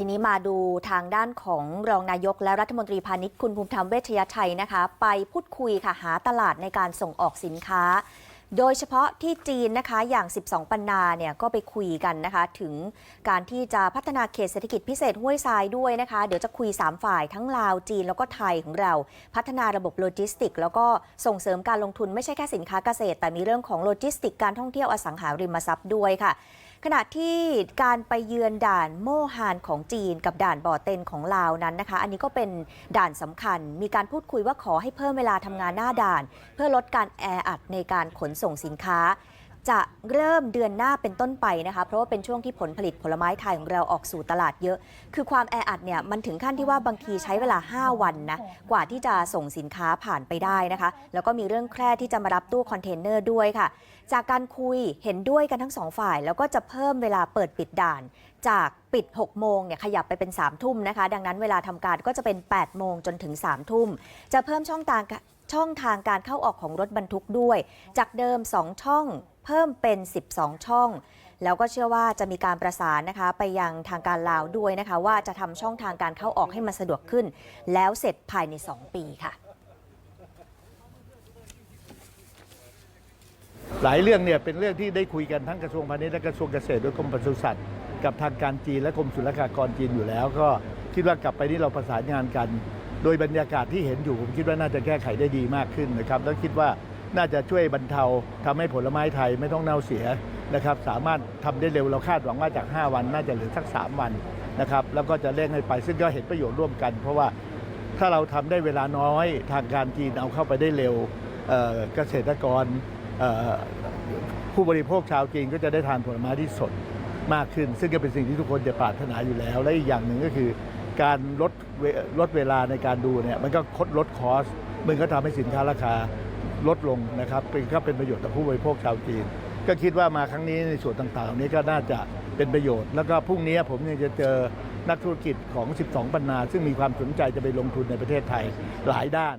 ทีนี้มาดูทางด้านของรองนายกและรัฐมนตรีพาณิชย์คุณภูมิธรรมเวชยชัยนะคะ ไปพูดคุยค่ะหาตลาดในการส่งออกสินค้า โดยเฉพาะที่จีนนะคะอย่าง 12 ปันนาเนี่ยก็ไปคุยกันนะคะ ถึงการที่จะพัฒนาเขตเศรษฐกิจพิเศษห้วยทรายด้วยนะคะ เดี๋ยวจะคุย 3 ฝ่ายทั้งลาวจีนแล้วก็ไทยของเรา พัฒนาระบบโลจิสติก แล้วก็ส่งเสริมการลงทุนไม่ใช่แค่สินค้าเกษตร แต่มีเรื่องของโลจิสติกการท่องเที่ยวอสังหาริมทรัพย์ด้วยค่ะ ขณะที่การไปเยือนด่านโมฮานของจีนกับด่านบ่อเต็นของลาวนั้นนะคะ อันนี้ก็เป็นด่านสำคัญ มีการพูดคุยว่าขอให้เพิ่มเวลาทำงานหน้าด่าน เพื่อลดการแออัดในการขนส่งสินค้า จะเริ่มเดือนหน้าเป็นต้นไปนะคะ เพราะว่าเป็นช่วงที่ผลผลิตผลไม้ไทยของเราออกสู่ตลาดเยอะ คือความแออัดเนี่ยมันถึงขั้นที่ว่าบางทีใช้เวลา 5 วันนะ กว่าที่จะส่งสินค้าผ่านไปได้นะคะ แล้วก็มีเรื่องแคร่ที่จะมารับตู้คอนเทนเนอร์ด้วยค่ะ จากการคุยเห็นด้วยกันทั้งสองฝ่าย แล้วก็จะเพิ่มเวลาเปิดปิดด่าน จากปิด 6 โมงเนี่ยขยับไปเป็น 3 ทุ่มนะคะ ดังนั้นเวลาทำการก็จะเป็น 8 โมงจนถึง 3 ทุ่ม จะเพิ่มช่องทางช่องทางการเข้าออกของรถบรรทุกด้วย จากเดิม 2 ช่อง เพิ่มเป็น 12 ช่อง แล้วก็เชื่อว่าจะมีการประสานนะคะ ไปยังทางการลาวด้วยนะคะ ว่าจะทำช่องทางการเข้าออกให้มันสะดวกขึ้น แล้วเสร็จภายใน 2 ปีค่ะ หลายเรื่องเนี่ยเป็นเรื่องที่ได้คุยกันทั้งกระทรวงพาณิชย์และกระทรวงเกษตรด้วยกรมปศุสัตว์กับทางการจีนและกรมศุลกากรจีนอยู่แล้ว ก็คิดว่ากลับไปนี่เราประสานงานกัน โดยบรรยากาศที่เห็นอยู่ผมคิดว่าน่าจะแก้ไขได้ดีมากขึ้นนะครับ แล้วคิดว่า น่าจะช่วยบรรเทาทำให้ผลไม้ไทยไม่ต้องเน่าเสียนะครับ สามารถทำได้เร็วเราคาดหวังว่าจาก 5 วันน่าจะเหลือสัก 3 วันนะครับ แล้วก็จะเร่งให้ไปซึ่งก็เห็นประโยชน์ร่วมกัน เพราะว่าถ้าเราทำได้เวลาน้อยทางการจีนเอาเข้าไปได้เร็วเกษตรกรผู้บริโภคชาวจีนก็จะได้ทานผลไม้ที่สดมากขึ้น ซึ่งก็เป็นสิ่งที่ทุกคนจะปรารถนาอยู่แล้ว และอีกอย่างหนึ่งก็คือ การลดลดเวลาในการดูเนี่ยมันก็คดลดคอสมันก็ทำให้สินค้าราคา ลดลงนะครับเป็นก็เป็นประโยชน์ต่อผู้บริโภคชาวจีน ก็คิดว่ามาครั้งนี้ในส่วนต่างๆ นี้ก็น่าจะเป็นประโยชน์ แล้วก็พรุ่งนี้ผมยังจะเจอนักธุรกิจของ 12 ปันนา ซึ่งมีความสนใจจะไปลงทุนในประเทศไทยหลายด้าน